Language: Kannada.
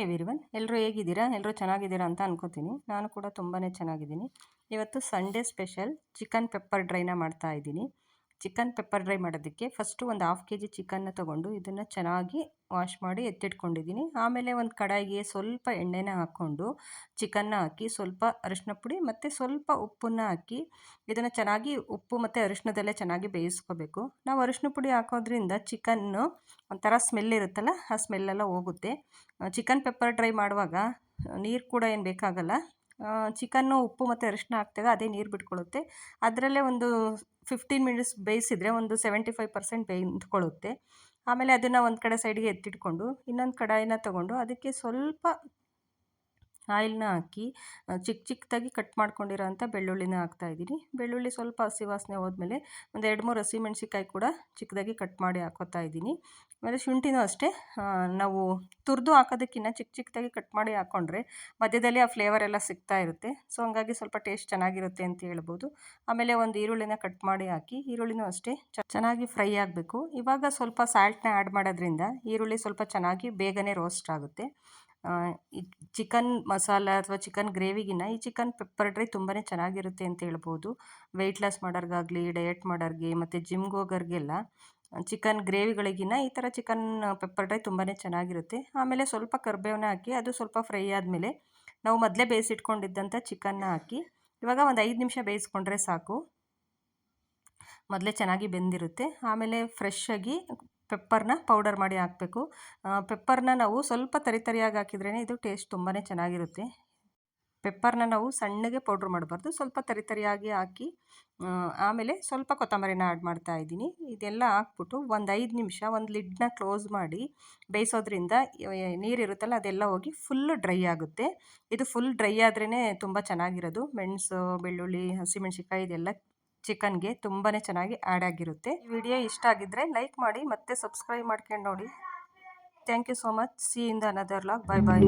ಎವ್ರಿವನ್ ಎಲ್ಲರೂ ಹೇಗಿದ್ದೀರಾ? ಎಲ್ಲರೂ ಚೆನ್ನಾಗಿದ್ದೀರಾ ಅಂತ ಅನ್ಕೋತೀನಿ. ನಾನು ಕೂಡ ತುಂಬಾ ಚೆನ್ನಾಗಿದ್ದೀನಿ. ಇವತ್ತು ಸಂಡೇ ಸ್ಪೆಷಲ್ ಚಿಕನ್ ಪೆಪ್ಪರ್ ಡ್ರೈನ ಮಾಡ್ತಾ ಇದ್ದೀನಿ. ಚಿಕನ್ ಪೆಪ್ಪರ್ ಡ್ರೈ ಮಾಡೋದಕ್ಕೆ ಫಸ್ಟು ಒಂದು ಹಾಫ್ ಕೆ ಜಿ ಚಿಕನ್ನ ತೊಗೊಂಡು ಇದನ್ನು ಚೆನ್ನಾಗಿ ವಾಶ್ ಮಾಡಿ ಎತ್ತಿಟ್ಕೊಂಡಿದ್ದೀನಿ. ಆಮೇಲೆ ಒಂದು ಕಡಾಯಿಗೆ ಸ್ವಲ್ಪ ಎಣ್ಣೆನ ಹಾಕ್ಕೊಂಡು ಚಿಕನ್ನ ಹಾಕಿ ಸ್ವಲ್ಪ ಅರಿಶಿನ ಪುಡಿ ಮತ್ತು ಸ್ವಲ್ಪ ಉಪ್ಪನ್ನು ಹಾಕಿ ಇದನ್ನು ಚೆನ್ನಾಗಿ ಉಪ್ಪು ಮತ್ತು ಅರಿಶಿನದಲ್ಲೇ ಚೆನ್ನಾಗಿ ಬೇಯಿಸ್ಕೋಬೇಕು. ನಾವು ಅರಿಶಿನ ಪುಡಿ ಹಾಕೋದ್ರಿಂದ ಚಿಕನ್ನು ಒಂಥರ ಸ್ಮೆಲ್ ಇರುತ್ತಲ್ಲ, ಆ ಸ್ಮೆಲ್ಲೆಲ್ಲ ಹೋಗುತ್ತೆ. ಚಿಕನ್ ಪೆಪ್ಪರ್ ಡ್ರೈ ಮಾಡುವಾಗ ನೀರು ಕೂಡ ಏನು ಬೇಕಾಗಲ್ಲ ಚಿಕನ್ನು, ಉಪ್ಪು ಮತ್ತು ಅರಿಶಿನ ಹಾಕ್ದಾಗ ಅದೇ ನೀರು ಬಿಟ್ಕೊಳ್ಳುತ್ತೆ ಅದರಲ್ಲೇ ಒಂದು ಫಿಫ್ಟೀನ್ ಮಿನಿಟ್ಸ್ ಬೇಯಿಸಿದರೆ ಒಂದು ಸೆವೆಂಟಿ ಫೈವ್ ಪರ್ಸೆಂಟ್ ಬೇಯ್ದುಕೊಳ್ಳುತ್ತೆ ಆಮೇಲೆ ಅದನ್ನು ಒಂದು ಕಡೆ ಸೈಡಿಗೆ ಎತ್ತಿಟ್ಕೊಂಡು ಇನ್ನೊಂದು ಕಡಾಯಿನ ತೊಗೊಂಡು ಅದಕ್ಕೆ ಸ್ವಲ್ಪ ಆಯಿಲ್ನ ಹಾಕಿ ಚಿಕ್ಕ ಚಿಕ್ಕದಾಗಿ ಕಟ್ ಮಾಡ್ಕೊಂಡಿರೋ ಅಂಥ ಬೆಳ್ಳುಳ್ಳಿನ ಹಾಕ್ತಾಯಿದ್ದೀನಿ ಬೆಳ್ಳುಳ್ಳಿ ಸ್ವಲ್ಪ ಹಸಿ ವಾಸನೆ ಹೋದ್ಮೇಲೆ ಒಂದು ಎರಡು ಮೂರು ಹಸಿಮೆಣ್ಸಿಕಾಯಿ ಕೂಡ ಚಿಕ್ಕದಾಗಿ ಕಟ್ ಮಾಡಿ ಹಾಕೋತಾ ಇದ್ದೀನಿ. ಆಮೇಲೆ ಶುಂಠಿನೂ ಅಷ್ಟೇ. ನಾವು ತುರಿದು ಹಾಕೋದಕ್ಕಿಂತ ಚಿಕ್ಕ ಚಿಕ್ಕದಾಗಿ ಕಟ್ ಮಾಡಿ ಹಾಕ್ಕೊಂಡ್ರೆ ಮಧ್ಯದಲ್ಲಿ ಆ ಫ್ಲೇವರ್ ಎಲ್ಲ ಸಿಗ್ತಾ ಇರುತ್ತೆ. ಸೊ, ಹಂಗಾಗಿ ಸ್ವಲ್ಪ ಟೇಸ್ಟ್ ಚೆನ್ನಾಗಿರುತ್ತೆ ಅಂತ ಹೇಳ್ಬೋದು. ಆಮೇಲೆ ಒಂದು ಈರುಳ್ಳಿನ ಕಟ್ ಮಾಡಿ ಹಾಕಿ, ಈರುಳ್ಳಿನೂ ಅಷ್ಟೇ ಚೆನ್ನಾಗಿ ಫ್ರೈ ಆಗಬೇಕು. ಇವಾಗ ಸ್ವಲ್ಪ ಸಾಲ್ಟ್ನ ಆ್ಯಡ್ ಮಾಡೋದ್ರಿಂದ ಈರುಳ್ಳಿ ಸ್ವಲ್ಪ ಚೆನ್ನಾಗಿ ಬೇಗನೆ ರೋಸ್ಟ್ ಆಗುತ್ತೆ. ಈ ಚಿಕನ್ ಮಸಾಲ ಅಥವಾ ಚಿಕನ್ ಗ್ರೇವಿಗಿನ್ನ ಈ ಚಿಕನ್ ಪೆಪ್ಪರ್ ಡ್ರೈ ತುಂಬಾ ಚೆನ್ನಾಗಿರುತ್ತೆ ಅಂತ ಹೇಳ್ಬೋದು. ವೆಯ್ಟ್ ಲಾಸ್ ಮಾಡೋರ್ಗಾಗಲಿ, ಡಯಟ್ ಮಾಡೋರಿಗೆ ಮತ್ತು ಜಿಮ್ಗೆ ಹೋಗೋರಿಗೆಲ್ಲ ಚಿಕನ್ ಗ್ರೇವಿಗಳಿಗಿನ್ನ ಈ ಥರ ಚಿಕನ್ ಪೆಪ್ಪರ್ ಡ್ರೈ ತುಂಬಾ ಚೆನ್ನಾಗಿರುತ್ತೆ. ಆಮೇಲೆ ಸ್ವಲ್ಪ ಕರಿಬೇವನ್ನ ಹಾಕಿ ಅದು ಸ್ವಲ್ಪ ಫ್ರೈ ಆದಮೇಲೆ ನಾವು ಮೊದಲೇ ಬೇಯಿಸಿಟ್ಕೊಂಡಿದ್ದಂಥ ಚಿಕನ್ನ ಹಾಕಿ ಇವಾಗ ಒಂದು ಐದು ನಿಮಿಷ ಬೇಯಿಸ್ಕೊಂಡ್ರೆ ಸಾಕು. ಮೊದಲೇ ಚೆನ್ನಾಗಿ ಬೆಂದಿರುತ್ತೆ. ಆಮೇಲೆ ಫ್ರೆಶ್ಶಾಗಿ ಪೆಪ್ಪರ್ನ ಪೌಡರ್ ಮಾಡಿ ಹಾಕಬೇಕು. ಪೆಪ್ಪರ್ನ ನಾವು ಸ್ವಲ್ಪ ತರಿ ತರಿಯಾಗಿ ಹಾಕಿದ್ರೇ ಇದು ಟೇಸ್ಟ್ ತುಂಬಾ ಚೆನ್ನಾಗಿರುತ್ತೆ. ಪೆಪ್ಪರ್ನ ನಾವು ಸಣ್ಣಗೆ ಪೌಡ್ರ್ ಮಾಡಬಾರ್ದು. ಸ್ವಲ್ಪ ತರಿ ತರಿಯಾಗಿ ಹಾಕಿ ಆಮೇಲೆ ಸ್ವಲ್ಪ ಕೊತ್ತಂಬರಿನ ಆ್ಯಡ್ ಮಾಡ್ತಾ ಇದ್ದೀನಿ. ಇದೆಲ್ಲ ಹಾಕ್ಬಿಟ್ಟು ಒಂದು ಐದು ನಿಮಿಷ ಒಂದು ಲಿಡ್ನ ಕ್ಲೋಸ್ ಮಾಡಿ ಬೇಯಿಸೋದ್ರಿಂದ ನೀರಿರುತ್ತಲ್ಲ ಅದೆಲ್ಲ ಹೋಗಿ ಫುಲ್ಲು ಡ್ರೈ ಆಗುತ್ತೆ. ಇದು ಫುಲ್ ಡ್ರೈ ಆದ್ರೇ ತುಂಬ ಚೆನ್ನಾಗಿರೋದು. ಮೆಣಸು, ಬೆಳ್ಳುಳ್ಳಿ ಹಸಿಮೆಣ್ಸಿಕಾಯಿ ಇದೆಲ್ಲ ಚಿಕನ್ಗೆ ತುಂಬಾ ಚೆನ್ನಾಗಿ ಆ್ಯಡ್ ಆಗಿರುತ್ತೆ. ಈ ವಿಡಿಯೋ ಇಷ್ಟ ಆಗಿದ್ದರೆ ಲೈಕ್ ಮಾಡಿ ಮತ್ತೆ ಸಬ್ಸ್ಕ್ರೈಬ್ ಮಾಡ್ಕೊಂಡು ನೋಡಿ. Thank you so much. See in the another vlog bye bye